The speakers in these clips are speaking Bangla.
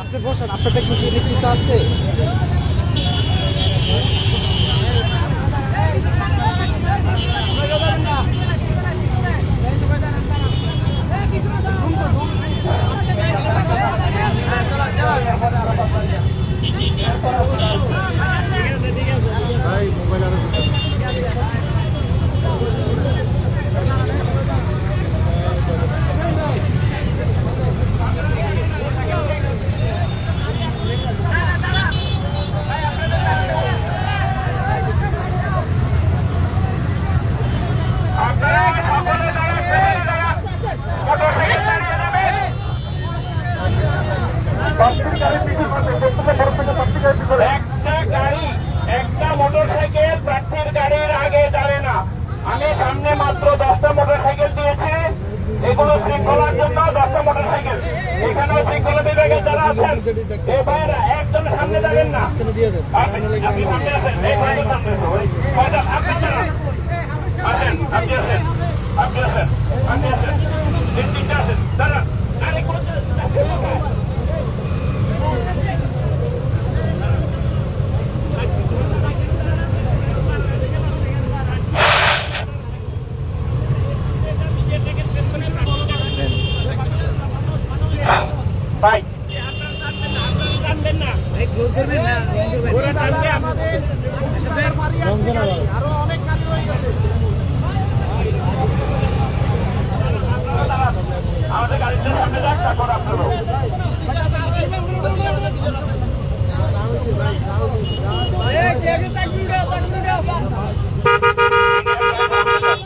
আপনি বসেন আপনাদের কিছু কিছু আছে মোটরসাইকেল প্রার্থীর গাড়ির আগে যাবে না? আমি সামনে মাত্র দশটা মোটরসাইকেল দিয়েছি। এগুলো শৃঙ্খলার জন্য দশটা মোটরসাইকেল। এখানেও শৃঙ্খলা বিভাগের যারা আছেন, এ ভাইয়েরা, একজন সামনে যাবেন না। আপনি ভাইটা আপনি। আসেন আপনি আসেন। আপনি আসেন। তিন তিনটা আসেন। দাঁড়ান আরে কোন ভাই ওরা টানবে আমাদের আমাদের গাড়িতে সামনে যাক তারপর আপনারও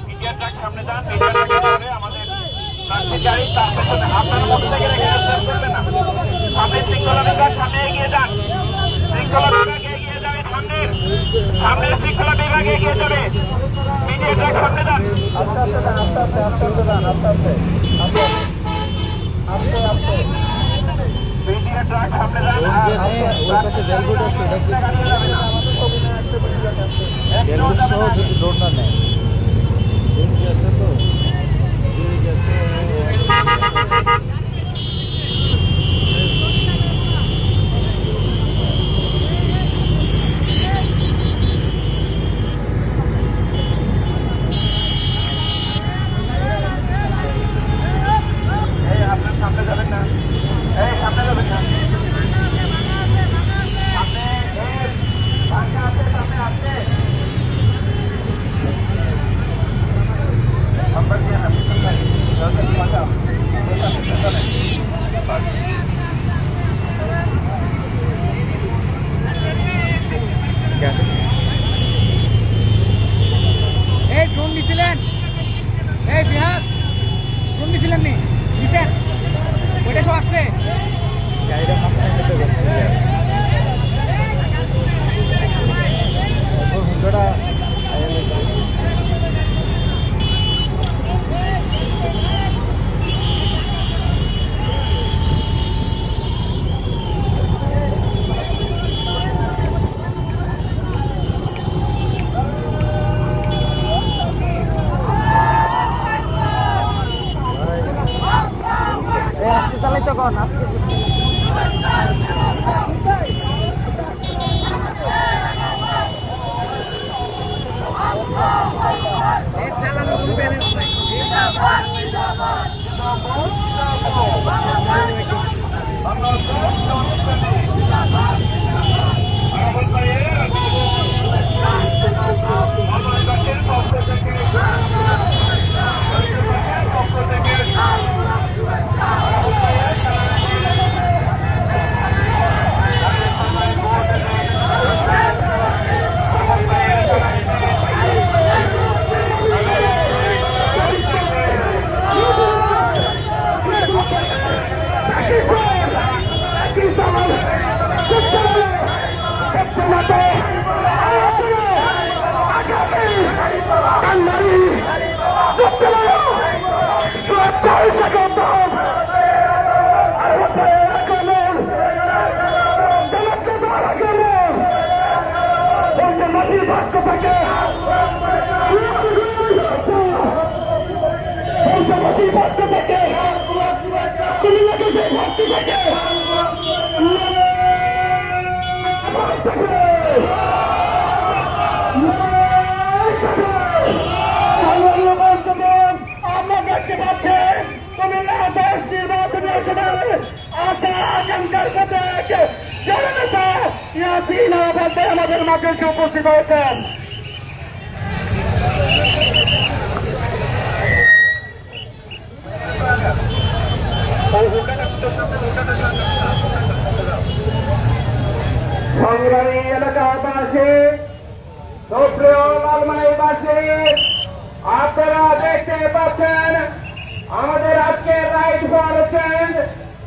ইন্ডিয়ান ট্রাক সামনে যান ইন্ডিয়ান ট্রাকের সামনে আমাদের ট্রাকের গাড়ি তার পেছনে আপনার মোটরসাইকেল এখানে স্ট্যান্ড করবেন না সামনে শৃঙ্খলা বিভাগ সামনে এগিয়ে যান শৃঙ্খলা বিভাগ এগিয়ে যাবে সামনে সামনে শৃঙ্খলা বিভাগ এগিয়ে যাবে। মিডিয়া ট্রাক সামনে যান। মিডিয়া ট্রাক সামনে যান। ওই পাশে রেলগেট আছে রেলগেট সহ যদি রোডটা নেয়। গেছে তো? গেছে আমাদের মাঝে উপস্থিত হয়েছেন। সংগ্রামী এলাকাবাসী লালমাইবাসী আপনারা দেখতে পাচ্ছেন আমাদের আজকে রাইট ফর চেঞ্জ।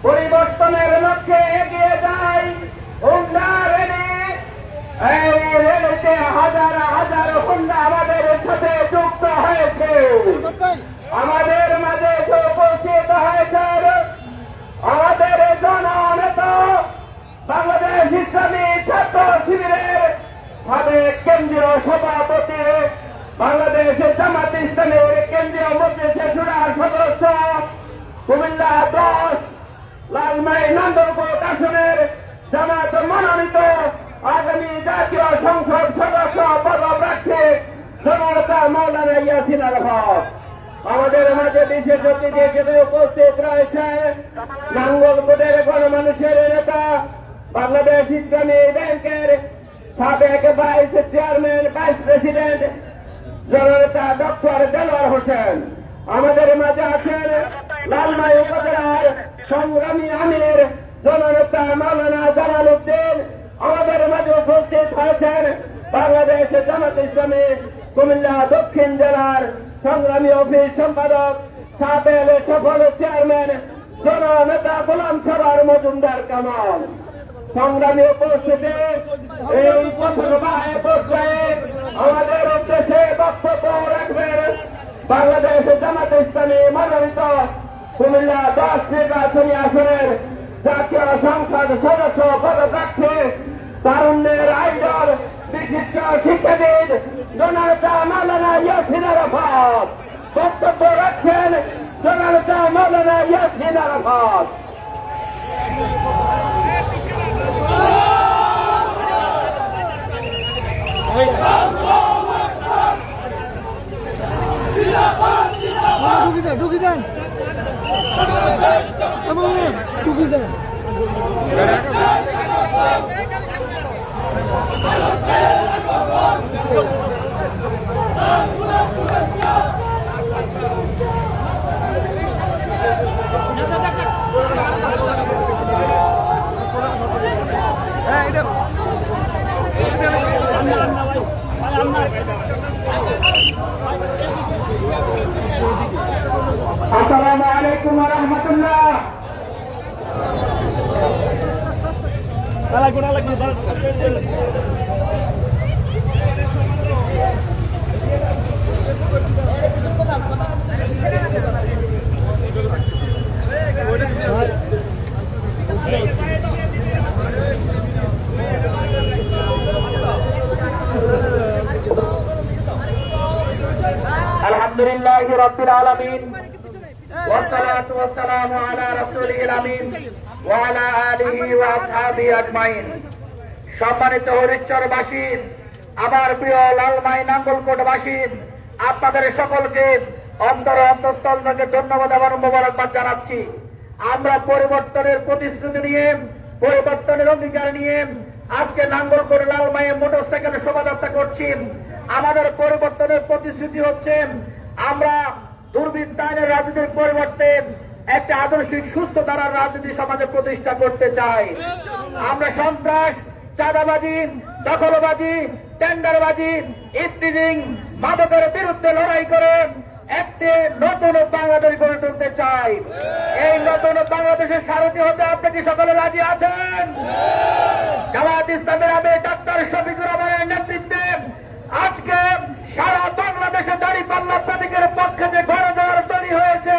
পরিবর্তনের লক্ষ্যে এগিয়ে যায় হুন্ডা রেলি এই রেলিতে হাজার হাজার হুন্ডা আমাদের সাথে যুক্ত হয়েছে। আমাদের মাঝে উপস্থিত হয়েছেন আমাদের জননেতা বাংলাদেশ ইসলামী ছাত্র শিবিরের সাবেক কেন্দ্রীয় সভাপতি, বাংলাদেশ জামাত ইসলামের কেন্দ্রীয় মজলিসের সুরার সদস্য কুমিল্লা দশ, লালমাই নন্দনকোট আসনের জামাত মনোনীত আগামী জাতীয় সংসদ সদস্য পদপ্রার্থী জনতা মৌলানা ইয়াসিন আলহক আমাদের মাঝে বিশেষ অতিথি উপস্থিত রয়েছেন নাঙ্গলকোটের গণমানুষের নেতা বাংলাদেশ ইসলামী ব্যাংকের সাবেক ভাইস চেয়ারম্যান, ভাইস প্রেসিডেন্ট, জননেতা ডক্টর দেলোয়ার হোসেন। আমাদের মাঝে আছেন লালমাই উপজেলার সংগ্রামী আমির জননেতা মাওলানা জালাল উদ্দিন। আমাদের মাঝে উপস্থিত হয়েছেন বাংলাদেশ জামাত ইসলামী কুমিল্লা দক্ষিণ জেলার সংগ্রামী অফিস সম্পাদক সাবেল সফল চেয়ারম্যান, জননেতা গোলাম সরার মজুমদার কামাল। সংগ্রামী উপস্থিতি এই পর্যায়ে আমাদের উদ্দেশ্যে বক্তব্য রাখবেন বাংলাদেশ জামাত ইসলামী মনোনীত কুমিল্লা দশ নির্বাচনী আসনের জাতীয় সংসদ সদস্য পদপ্রার্থী শিক্ষাবিদ জনতা মাওলানা ইয়াসিন আরাফাত বক্তব্য রাখছেন জনতা মাওলানা ইয়াসিন আরাফাত ঢুকি দেন ঢুকি দেন ঢুকি দেন। আসসালামু আলহামদুলিল্লাহ রাব্বিল আলামিন والصلاة والسلام على رسوله الأمين وعلى آله وأصحابه أجمعين সম্মানিত হরিশ্চরবাসী আমার প্রিয় লালমাই নাঙ্গলকোটবাসী আপনাদের সকলকে অন্তর অন্তঃস্থল থেকে ধন্যবাদ এবং মোবারকবাদ জানাচ্ছি আমরা পরিবর্তনের প্রতিশ্রুতি নিয়ে পরিবর্তনের অঙ্গীকার নিয়ে আজকে নাঙ্গলকোট লালমাইয়ে মোটরসাইকেল শোভাযাত্রা করছি আমাদের পরিবর্তনের প্রতিশ্রুতি হচ্ছে আমরা দুর্বৃত্তায়নের রাজনীতির পরিবর্তে একটা আদর্শিক, সুস্থ ধারার রাজনীতি সমাজে প্রতিষ্ঠা করতে চাই। আমরা সন্ত্রাস, চাঁদাবাজি, দখলবাজি, টেন্ডারবাজি ইত্যাদি মাদকের বিরুদ্ধে লড়াই করে একটি নতুন বাংলাদেশ গড়ে তুলতে চাই। এই নতুন বাংলাদেশের সারথি হতে আপনি কি সকলে রাজি আছেন? জামাত ইসলামের আমি ডাক্তার শফিকুর রহমানের নেতৃত্বে আজকে সারা বাংলাদেশে দাঁড়ি পাল্লা প্রতীকের পক্ষে যে ঘর ঘর তৈরি হয়েছে,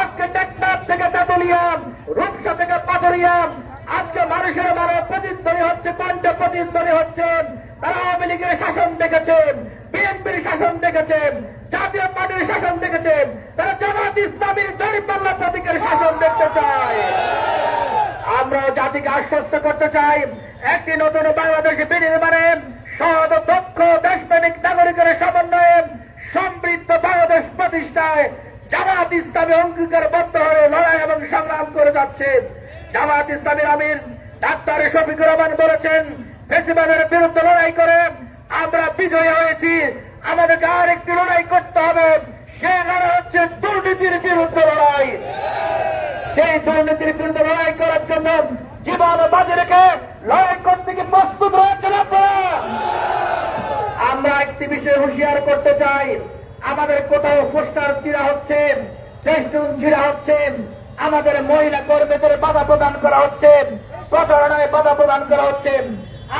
আজকে টেকনাথ থেকে তেতুলিয়াম রূপসা থেকে পাথরিয়াম আজকে মানুষের মানে প্রতিধ্বনি হচ্ছে, কণ্ঠে প্রতিধ্বনি হচ্ছে, তারা আওয়ামী লীগের শাসন দেখেছে, বিএনপির শাসন দেখেছে, জাতীয় পার্টির শাসন দেখেছে, তারা জামাত ইসলামীর দাঁড়িপাল্লা প্রতীকের শাসন দেখতে চায়। আমরা জাতিকে আশ্বস্ত করতে চাই, একটি নতুন বাংলাদেশ বিনির্মাণে সৎ দক্ষ দেশপ্রেমিক নাগরিকের সমন্বয়ে সমৃদ্ধ বাংলাদেশ প্রতিষ্ঠায় জামাত ইসলামী অঙ্গীকারবদ্ধ হয়ে লড়াই এবং সংগ্রাম করে যাচ্ছে। জামাত ইসলামীর আমির ডাক্তার শফিকুর রহমান বলেছেন, ফেসিবাদের বিরুদ্ধে লড়াই করে আমরা বিজয়ী হয়েছি। আমাদেরকে আর একটি লড়াই করতে হবে। সে লড়াই হচ্ছে দুর্নীতির বিরুদ্ধে লড়াই। সেই দুর্নীতির বিরুদ্ধে লড়াই করার জন্য জীবন বাজি রেখে লড়াই করতে কি প্রস্তুত রয়েছেন আমরা একটি বিষয়ে হুঁশিয়ার করতে চাই। আমাদের কোথাও পোস্টার চিরা হচ্ছে ফেস্টুন চিরা হচ্ছে, আমাদের মহিলা কর্মীদের বাধা প্রদান করা হচ্ছে, প্রচারণায় বাধা প্রদান করা হচ্ছে।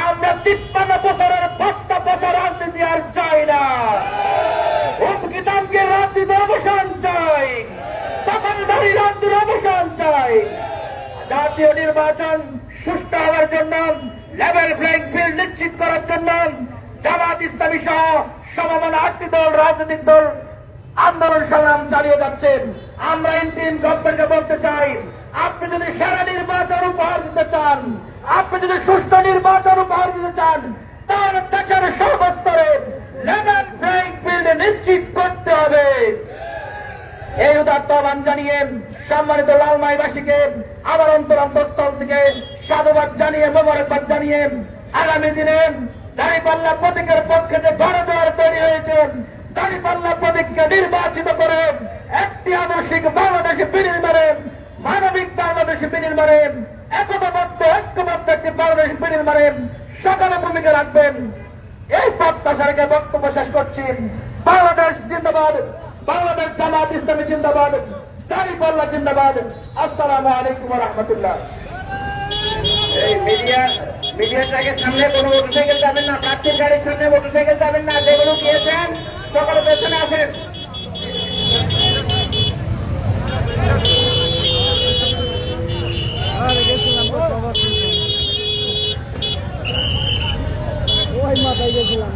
আমরা তিপ্পান্ন বছরের পাঁচটা বছর রাজনীতি আর চাই না। হুমকি দামকের রাজনীতির অবসান চাই। দখলদারি রাজনীতির অবসান চাই। জাতীয় নির্বাচন সুষ্ঠু হওয়ার জন্য লেভেল প্লেইং ফিল্ড নিশ্চিত করার জন্য জামাত ইসলামী সহ সমমান আটটি দল, রাজনৈতিক দল আন্দোলন সংগ্রাম চালিয়ে যাচ্ছেন। আমরা ইন্ডিয়ান গভর্নমেন্টকে বলতে চাই, আপনি যদি সেরা নির্বাচন উপহার দিতে চান, আপনি যদি সুস্থ নির্বাচন উপহার দিতে চান, তার দেশের সর্বস্তরে লেভেল প্লেইং ফিল্ড নিশ্চিত করতে হবে। এই উদাত্ত আহ্বান জানিয়ে সম্মানিত লালমাইবাসীকে আবার অন্তরন্তস্থল থেকে সাধুবাদ জানিয়ে, মোবারকবাদ জানিয়ে আগামী দিনে দাঁড়িপাল্লা প্রতীকের পক্ষে যে ঘরে দেওয়ার তৈরি হয়েছে দাঁড়িপাল্লা প্রতীককে নির্বাচিত করে একটি আদর্শিক বাংলাদেশ বিনির্মাণে, মানবিক বাংলাদেশ বিনির্মাণে, একতাবদ্ধ, ঐক্যবদ্ধ একটি বাংলাদেশ বিনির্মাণে সকালে ভূমিকা রাখবেন। এই প্রত্যাশা রেখে বক্তব্য শেষ করছি। বাংলাদেশ জিন্দাবাদ, বাংলাদেশ জামাত ইসলামী জিন্দাবাদ দাঁড়িপাল্লা জিন্দাবাদ। আসসালামু আলাইকুম রহমতুল্লাহ। এই মিডিয়া জায়গার সামনে কোনো মোটরসাইকেল যাবেন না, প্রার্থীর গাড়ির সামনে মোটরসাইকেল যাবেন না যেগুলো গিয়েছেন সকলে পেছনে আসেন। ওই মাথায় গেছিলাম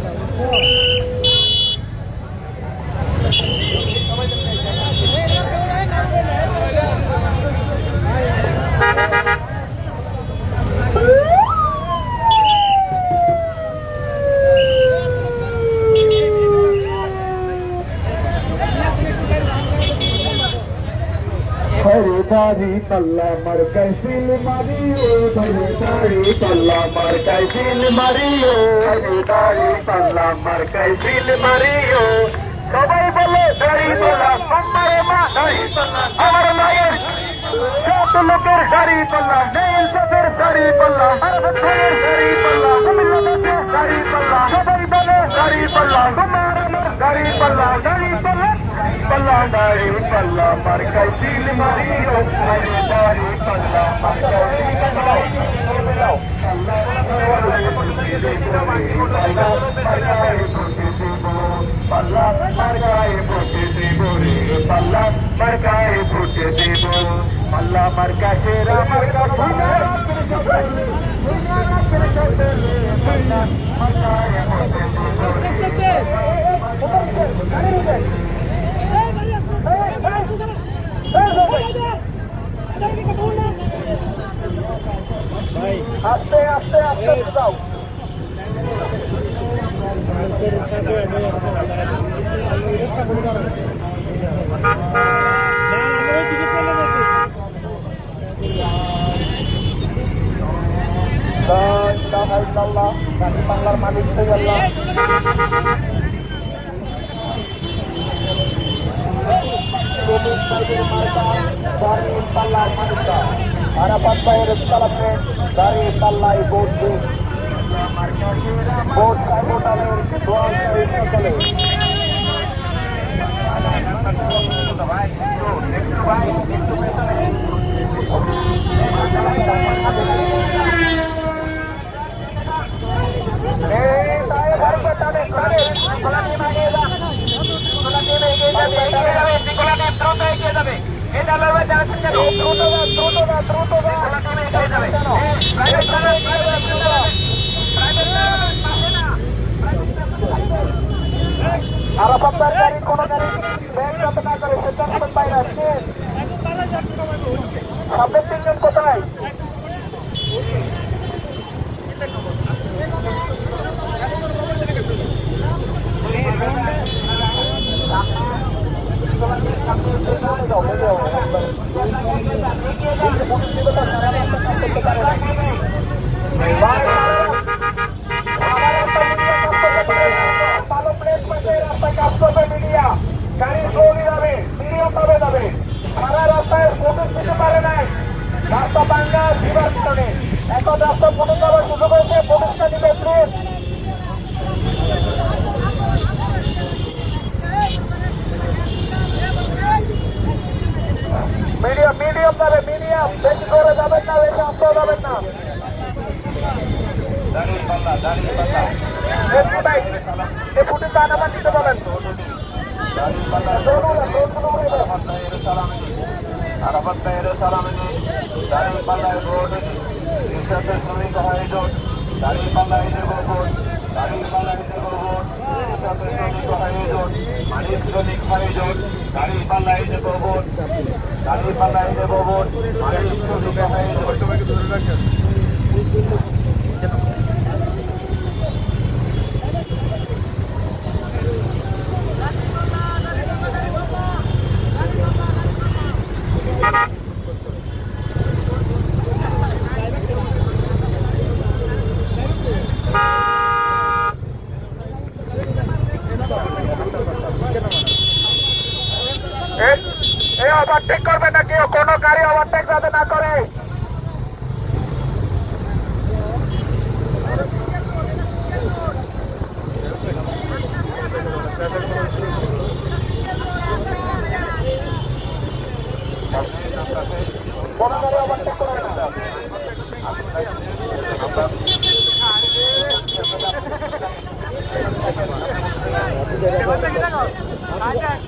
দাড়ি পাল্লা মার কাইসিল মারিও হরে দাড়ি পাল্লা মার কাইসিল মারিও হরে দাড়ি পাল্লা মার কাইসিল মারিও সবাই বলে, দাড়ি পাল্লা, আমার মা, দাড়ি পাল্লা, আমার মায়ের। সব লোকের দাড়ি পাল্লা নেই সবের দাড়ি পাল্লা বছরের দাড়ি পাল্লা কুমিল্লাদের দাড়ি পাল্লা, সবাই বলে, দাড়ি পাল্লা আমার দাড়ি পাল্লা দাড়ি পাল্লা। মার কাইসিল মারিও পাল্লা মার্কায় ফুটে দেব রে পাল্লা মার্কায় ফুটে দেব পাল্লা মার্কা সেরা মার্কা আস্তে আস্তে আস্তে যাও বাংলার মালিক হয়ে कोशिश करके mereka dari Pallai Manuka. Harapan saya salamnya dari Pallai Bodhi. Bodhi anggota lain, dua dari sekali. Hey, saya baru bertanya, saya malah dimainkan. Arafat গাড়ি কোন গাড়ি ব্যাগ যাতে না করে সেটা বাইরে আসছে সামনের তিনজন কোথায় গাড়ি স্লোলি যাবে মিডিয়াম ভাবে যাবে সারা রাস্তায় পুলিশ দিতে পারে নাই রাস্তা ভাঙ্গা দিবার কারণে এখন রাস্তা সুযোগ হয়েছে পুলিশটা দিবে প্লিজ মিডিয়াম মিডিয়াম যাবে মিডিয়াম। বেশি করে যাবেন না, বেশি আসতে যাবেন না। ফুটে চান আবার নিতে পারেন। গাড়ি পাল্লাই যে যে ভবন মালিক শ্রমিক আয়োজন এই ওভারটেক করবে না কেউ কোনো গাড়ি ওভারটেক যাতে না করে কোনো গাড়ি ওভারটেক করবে না হাতে রেখা কষ্ট আছে আপনার মোবাইল মোবাইল ধরে রেখেছি কেমন লাগে আপনারা দাঁড়াচ্ছেন কেন আবার ভাই আপনারা দাঁড়াচ্ছেন কেন এই বন্ধ করুন না। দাঁড়ান।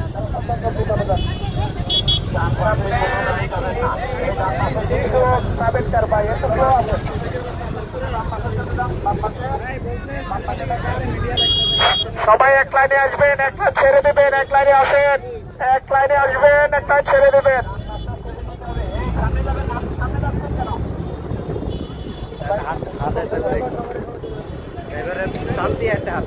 সবাই এক লাইনে আসবেন, এক লাইন ছেড়ে দেবেন, এক লাইনে আসেন, এক লাইনে আসবেন, এক লাইন ছেড়ে দেবেন। একটা হাত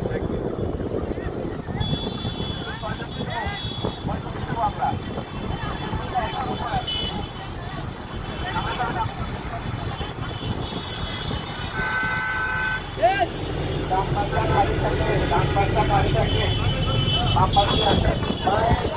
ডান পাশটা গাড়ি থাকে ডান পাশটা গাড়ি থাকে বাম পাশে আসেন